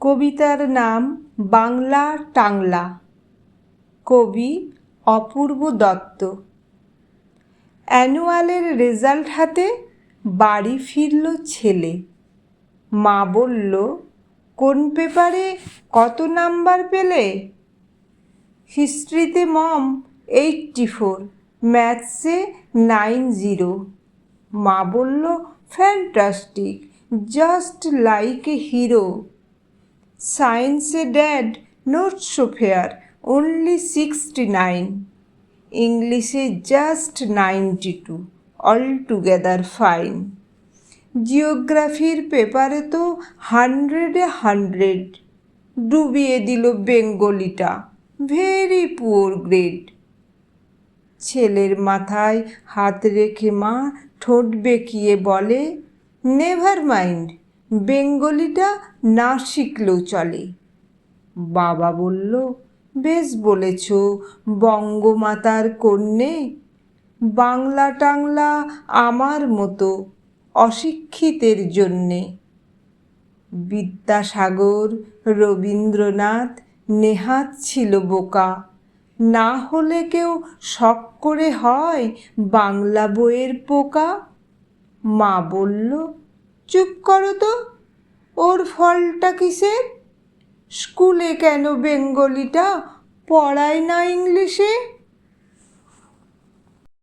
কবিতার নাম বাংলা টাংলা। কবি অপূর্ব দত্ত। অ্যানুয়ালের রেজাল্ট হাতে বাড়ি ফিরল ছেলে। মা বলল, কোন পেপারে কত নাম্বার পেলে? হিস্ট্রিতে মম, এইটটি ফোর, ম্যাথসে নাইন জিরো। মা বলল, fantastic, just like a hero. সায়েন্সে dad so fair only sixty nine ইংলিশে just ninety two all together fine জিওগ্রাফির পেপারে তো হান্ড্রেডে হান্ড্রেড। ডুবিয়ে দিল বেঙ্গলিটা ভেরি পুয়ার গ্রেড ছেলের মাথায় হাত রেখে মা ঠোঁট বেঁকিয়ে বলে নেভার মাইন্ড বেঙ্গলিটা না শিখলেও চলে। বাবা বলল, বেশ বলেছ, বঙ্গমাতার কন্যে। বাংলা টাংলা আমার মতো অশিক্ষিতের জন্যে। বিদ্যাসাগর, রবীন্দ্রনাথ, নেহাত ছিল বোকা। না হলে কেউ শখ করে হয় বাংলা বইয়ের পোকা? মা বলল চুপ করো তো। ওর ফলটা কিসের? স্কুলে কেন বেঙ্গলিটা পড়ায় না ইংলিশে?